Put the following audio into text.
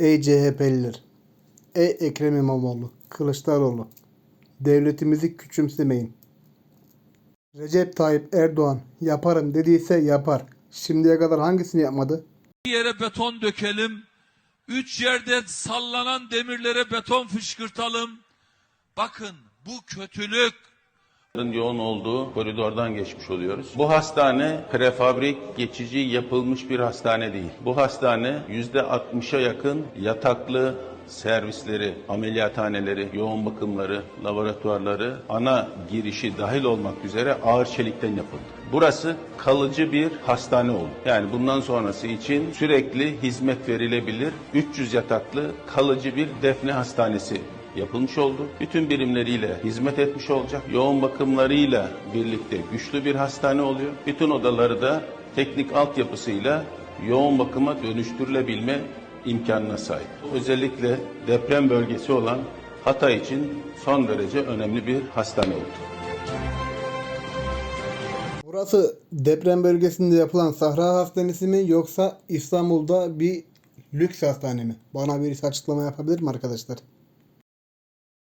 Ey CHP'liler, ey Ekrem İmamoğlu, Kılıçdaroğlu, devletimizi küçümsemeyin. Recep Tayyip Erdoğan yaparım dediyse yapar. Şimdiye kadar hangisini yapmadı? Bir yere beton dökelim. Üç yerde sallanan demirlere beton fışkırtalım. Bakın bu kötülük. Yoğun olduğu koridordan geçmiş oluyoruz. Bu hastane prefabrik geçici yapılmış bir hastane değil. Bu hastane yüzde 60'a yakın yataklı servisleri, ameliyathaneleri, yoğun bakımları, laboratuvarları, ana girişi dahil olmak üzere ağır çelikten yapıldı. Burası kalıcı bir hastane oldu. Yani bundan sonrası için sürekli hizmet verilebilir 300 yataklı kalıcı bir defne hastanesi yapılmış oldu. Bütün birimleriyle hizmet etmiş olacak. Yoğun bakımlarıyla birlikte güçlü bir hastane oluyor. Bütün odaları da teknik altyapısıyla yoğun bakıma dönüştürülebilme imkanına sahip. Özellikle deprem bölgesi olan Hatay için son derece önemli bir hastane oldu. Burası deprem bölgesinde yapılan Sahra Hastanesi mi yoksa İstanbul'da bir lüks hastane mi? Bana birisi açıklama yapabilir mi arkadaşlar?